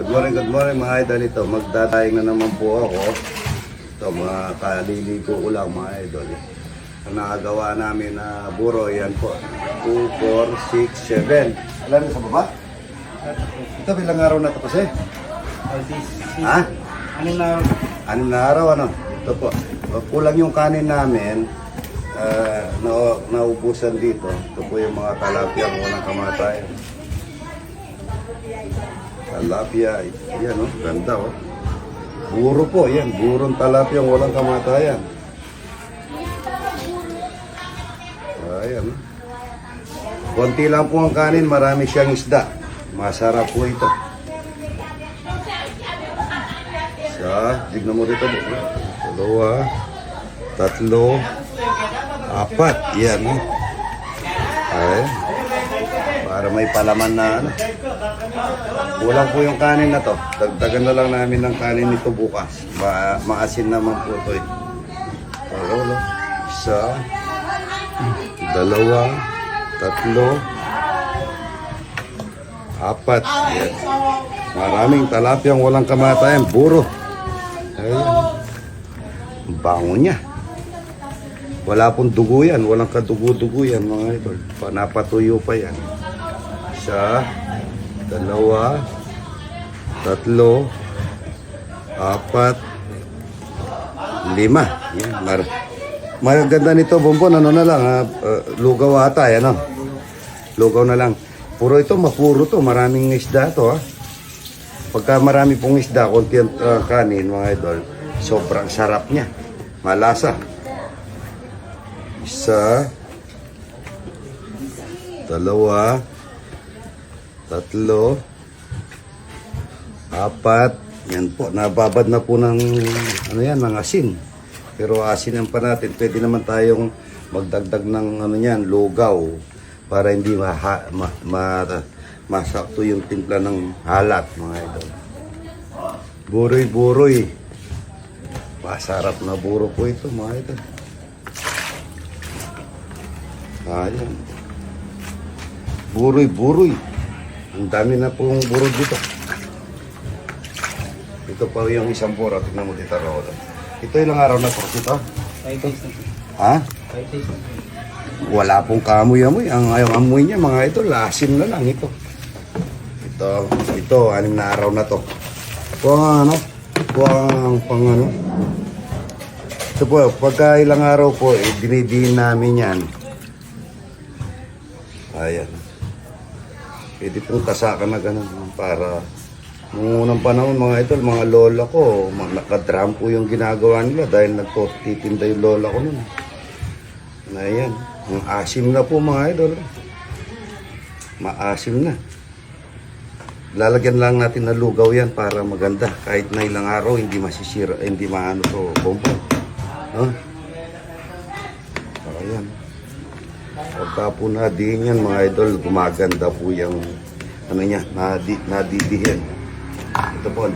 Good morning, good morning mga idol ito. Magdadaing na naman po ako. Ito, mga kaliligo ko lang mga idol. Ang nakagawa namin na buro, yan po. 2, 4, 6, 7. Alam niyo sa baba? Ito, bilang araw na ito kasi? Ha? Ano na, Anim na araw, ano? Ito po. Kulang yung kanin namin. Uh, na, naubusan dito. Ito po yung mga talapia mo ng kamatayan. Talapia, yan oh, ganda oh. Buro po, yan. Burong talapia walang kamatayan. Ayan oh. Konti lang po ang kanin, marami siyang isda. Masarap po ito. Isa, tignan mo dito. Dalawa, tatlo, apat. Yan, oh. Ay, para may palaman na ano. Kulang po yung kanin na to. Dagdagan na lang namin ng kanin nito bukas. Ma maasin naman po ito eh. Dalawa, isa, dalawa, tatlo, apat. Yan. Maraming talapyang walang kamatayan. Buro. Ayan. Ang Bango niya. Wala pong dugo yan. Walang kadugo-dugo yan mga idol. Panapatuyo pa yan. Isa, dalawa, tatlo, apat, lima. Mar Maganda nito, Bonbon. Ano na lang, ha? Uh, lugaw ata, yan, no? Lugaw na lang. Puro ito, mapuro to. Maraming isda to, ha? Pagka marami pong isda, konti ang uh, kanin, mga idol, sobrang sarap niya. Malasa. Isa, dalawa, tatlo, apat, yan po, nababad na po ng, ano yan, ng asin. Pero asin pa natin, pwede naman tayong magdagdag ng, ano yan, lugaw, para hindi maha, ma, ma, masakto yung timpla ng halat, mga idol. Buroy-buroy. Masarap na buro po ito, mga idol. Ayan. Buroy-buroy. Ang dami na pong buro dito. Ito pa yung isang buro. Tignan mo dito, Rolo. Ito ilang araw na po ito. 5 days na. Ha? 5 days na po. Wala pong kamoy-amoy. Ang ang amoy niya, mga ito, lasim na lang ito. Ito, ito, anim na araw na to. Ito ano, ito ang pang ano. Ito po, pagka ilang araw po, eh, dinidiin namin yan. Ayan. Pwede pong tasakan na ganun para Nung unang panahon mga idol, mga lola ko, nakadram po yung ginagawa nila dahil nagtitinda yung lola ko nun. Na yan, ang asim na po mga idol. Maasim na. Lalagyan lang natin na lugaw yan para maganda. Kahit na ilang araw, hindi masisira, hindi maano to bombo. No? Ayan. Pagka po nadihin yan mga idol, gumaganda po yung ano niya, nadi, nadidihin. Ito po,